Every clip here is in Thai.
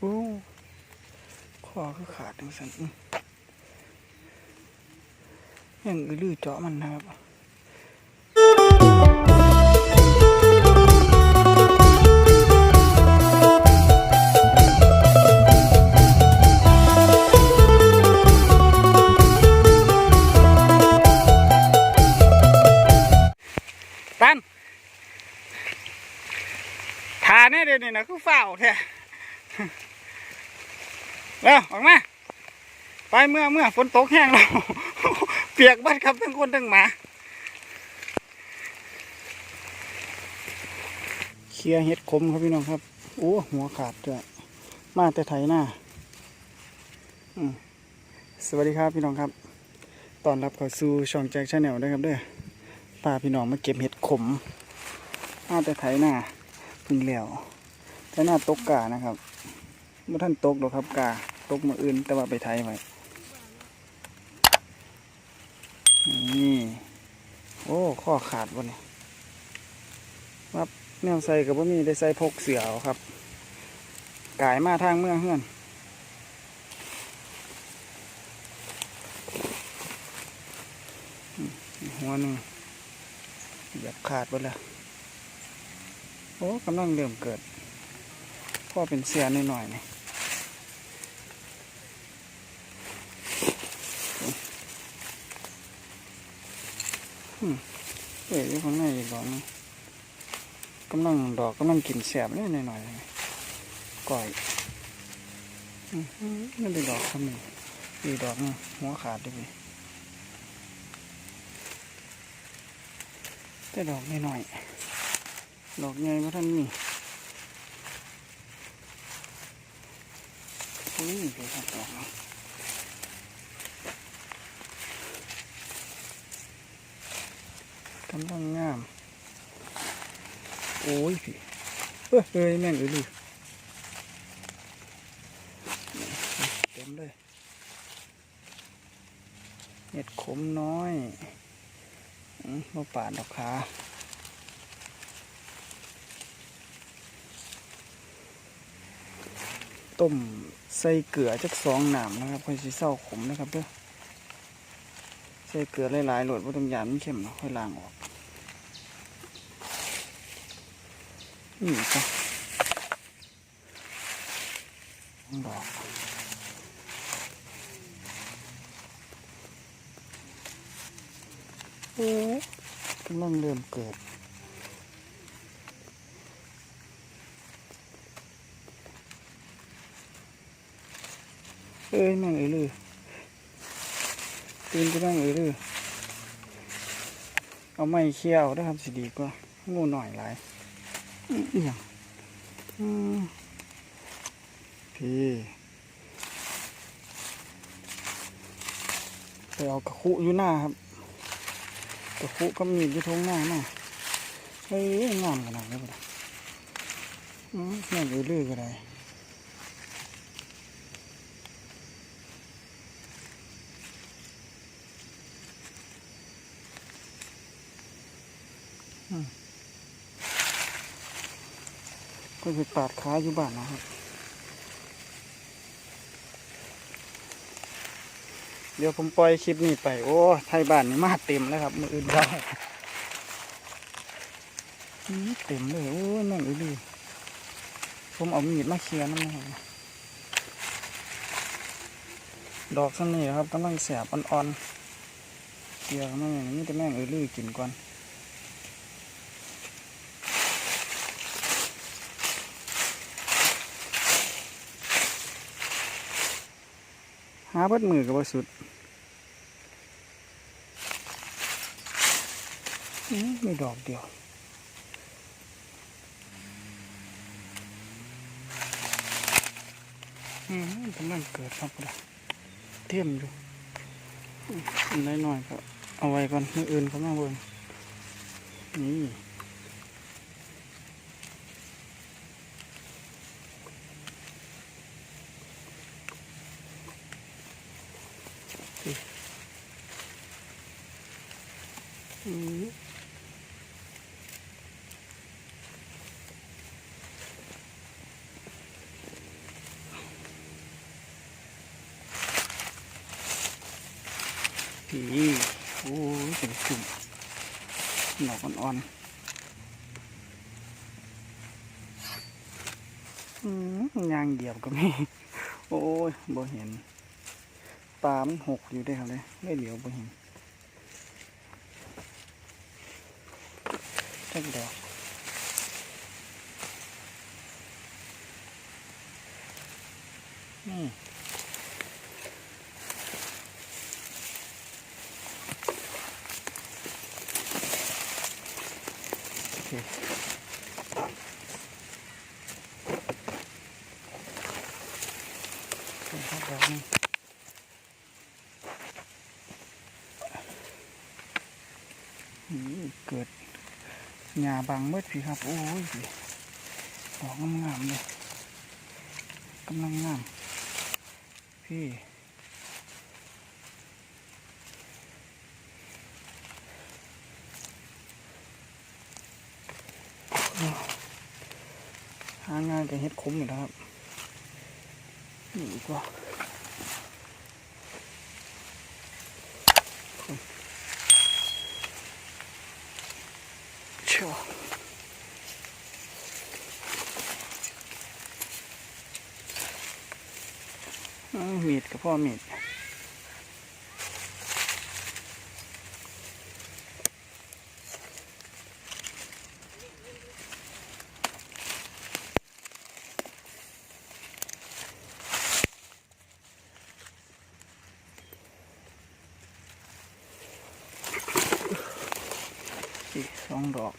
โอ้คอคือขาดจังสันอื้อยังอือลือเจาะมันนะครับตันทาเนี่เดี๋ยวนี้นะคือเฝ้าวแท้ เร็วออกมา ไปเมื่อเมื่อฝนตกแห้งแล้ว เปียกบัดครับทั้งคนทั้งหมา เคลียเห็ดขมครับพี่น้องครับ โอ้หัวขาดด้วยมาแต่ไถหน้าสวัสดีครับพี่น้องครับ ตอนรับเข้าสู่ช่องแจ็คชาแนลด้วยครับเด้อพาพี่น้องมาเก็บเห็ดขมมาแต่ไถหน้าพึ่งแล้วไถหน้าตกกานะครับ มื่อท่านตกหรอกครับกาตกมาอื่นแต่ว่าไปไถไว้นี่โอ้ข้อขาดวะเนี่ยครับแนวใส่กับว่ามีได้ใส่พกเสือครับกายมาทางเมืองเฮือนหัวหนึ่งเหยียบขาดหมดแล้วโอ้กำลังเริ่มเกิดพ่อเป็นเสียนหน่อยๆนี่ เอ้ยอยู่ข้างในอีกดอกนึงกำลังดอกกำลังกินแสบนิดหน่อยๆก่อยนั่นเป็นดอกคำหนึ่งอีกดอกหนึงหัวขาดด้วยแต่ดอกน้อยๆดอกใหญ่มาท่านมีอุ้ยเดี๋ยวดอกนี้กำลังงาม โอ้ยพี่เฮ้ยแม่งอ้ยดิเต็มเลยเห็ดขมน้อยอมาปาดดอกขาต้มใส่เกลือจักสองหนามนะครับค่อยสิเศร้าขมนะครับเด้อใส่เกลือหลายๆโหลดว่าต้องยานมันเค็มเนาะค่อยล้างออก นี่จ้ะดอกเอ๊ะกำลังเริ่มเกิดเอ้ยแม่งเอ้ยลือตื่นก็แม่งเอ้ยลือเอาไม้เคี่ยวนะครับสิดีกว่างูหน่อยหลาย อื้ออหย่างอืมพี่ไปเอากระคุอยู่หน้าครับ กระคุก็มีอยู่ทงหน้าหน้าเฮ้ยงามขนาดนี้ปะเลยอืมแม่งเอ้ยลือก็ได้ ก็จะปาดขาอยู่บ้านนะครับ เดี๋ยวผมปล่อยคลิปนี้ไป โอ้ ไทยบ้านนี่มาเต็มแล้วครับ มืออื่นได้เต็มเลย โอ้ยแม่งเอ้ยดิผมเอามีดมาเคลียร์น้ำมันดอกสันนี่ครับกำลังแสบอ่อนๆเคลียร์มันอย่างนี้แต่แม่งเอ้ยลือกินก่อนาเบัดมือกับสุดมีดอกเดียวอืมกำลังเกิดครับละเทียมอยู่น้อยๆก็เอาไว้ก่อนมืออื่นเขามาเบิ่งนี่ ผีโอ้สวยจุ่มหนอกอ่อนๆยางเหยียบก็มี โอ้ยบ่เห็น ตามหกอยู่ได้ครับเลยไม่เหลียวบ่เห็น จักดอกนี่โอเคเดี๋ยวครับดอกนี้อืมเกิด หญ้าบางเมื่อพี่ครับ โอ้ยพี่ดอกงามๆเลยกำลังงามพี่หางานกับเฮ็ดคุ้มอยู่แล้วครับนี่อีกว่า เชียวอ้าวมีดกับพ่อมีดสองดอก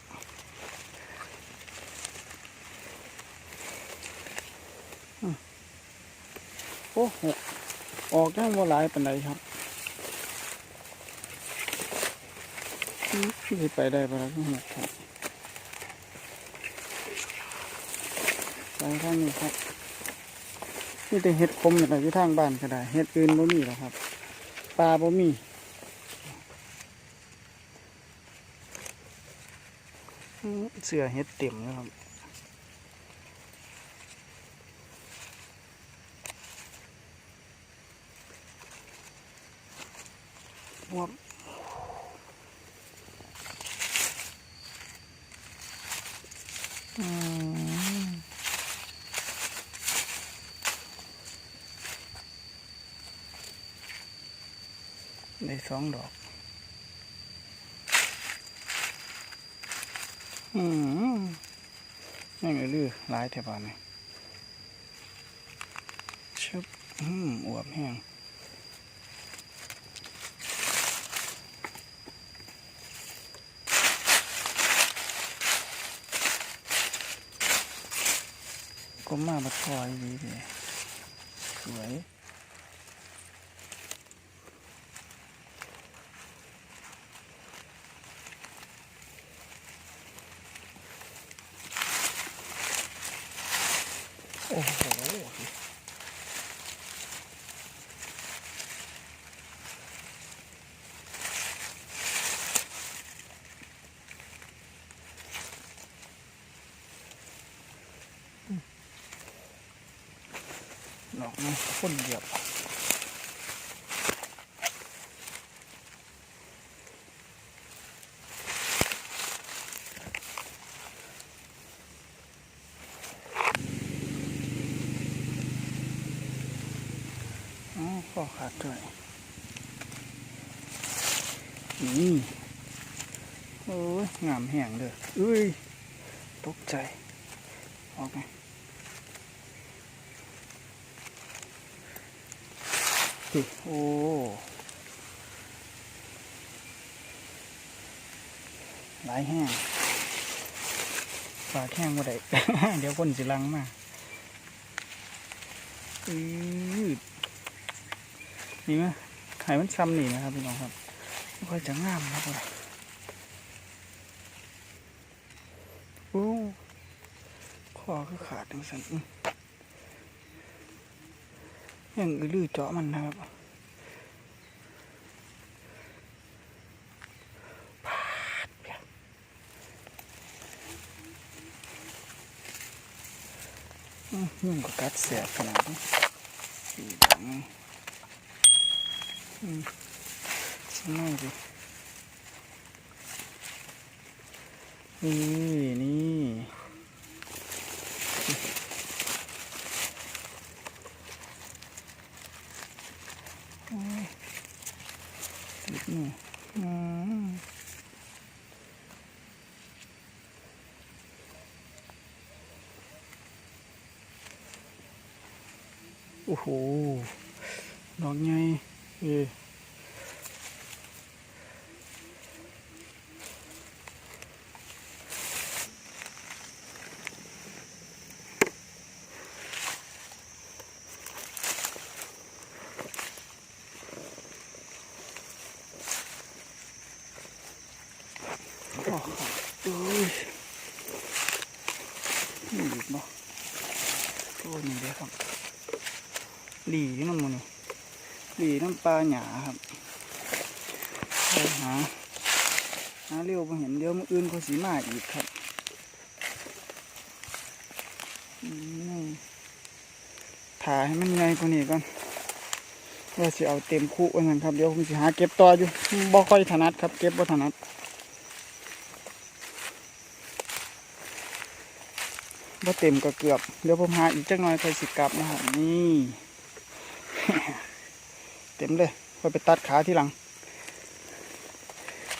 อืมโอ้หกออกยังว่าหลายปันใดครับอืมพี่ไปได้ปะล่ะหกครับไปทางนี้ครับนี่แต่เห็ดคมอย่างไรที่ทางบ้านก็ได้เห็ดอื่นบ่มีหรอกครับปลาบ่มีเสือเห็ดเต็มเลยครับ วบอืมได้สองดอก อืมยังไงลือหลายแถวบ้านนี่ชุบอืมอวบแห้ง ก็มาบัดคอยดีเลยสวยโอ้โห ดอกนี้พ่นเหยียบอ๋อขาดด้วยนี่โอ้ยงามแห้งเลยอุ้ย ตกใจ ออกไง สิโอ้หลายแห้งฝากแห้งมาได้ เดี๋ยวคนสิลังมาอืดนี่ไหมไข่มันซ้ำนี่นะครับพี่น้องครับไม่ค่อยจะงามครับเลยโอ้คอคือขาดจังสันอื ยังอือลือเจาะมันนะครับยุ่งกับกัดเสียขนาดนี้สีดำอืมสน่อยสินี่นี่โอ้ยติดนี่อืม โอ้โหดอกใหญ่เอ้ยโอ้โหเอ้ยนี่อีกเนาะโอ้นี่เลยครับ หลีนั่นมันนี่หลีน้ำปลาหยาครับไปหาหาเร็วมาเห็นเดี๋ยวมืออื่นเขาสีมาอีกครับถ่ายให้มันไงกว่านี้ก่อนว่าสิเอาเต็มคู่กันนครับเดี๋ยวผมสิหาเก็บต่ออยู่บ่ค่อยถนัดครับ เก็บบ่ถนัดบ่เต็มก็เกือบเดี๋ยวผมหาอีกจักหน่อยค่อยสิกลับนะครับนี่ เต็มเลยค่อยไปตัดขาที่หลัง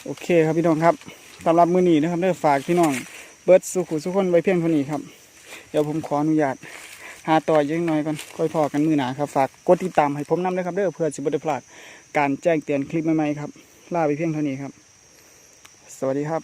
โอเคครับพี่น้องครับสำหรับมือหนีนะครับเด้ฝากพี่น้อง เบิร์ดสุขุสุขคนไว้เพียงเท่านี้ครับ เดี๋ยวผมขออนุญาตหาต่ออีกจักหน่อยก่อนค่อยพอกันมือหนาครับฝากกดติดตามให้ผมนำด้วยครับเด้อเพื่อสิบได้พลาดการแจ้งเตือนคลิปใหม่ๆครับลาไปเพียงเท่านี้ครับ สวัสดีครับ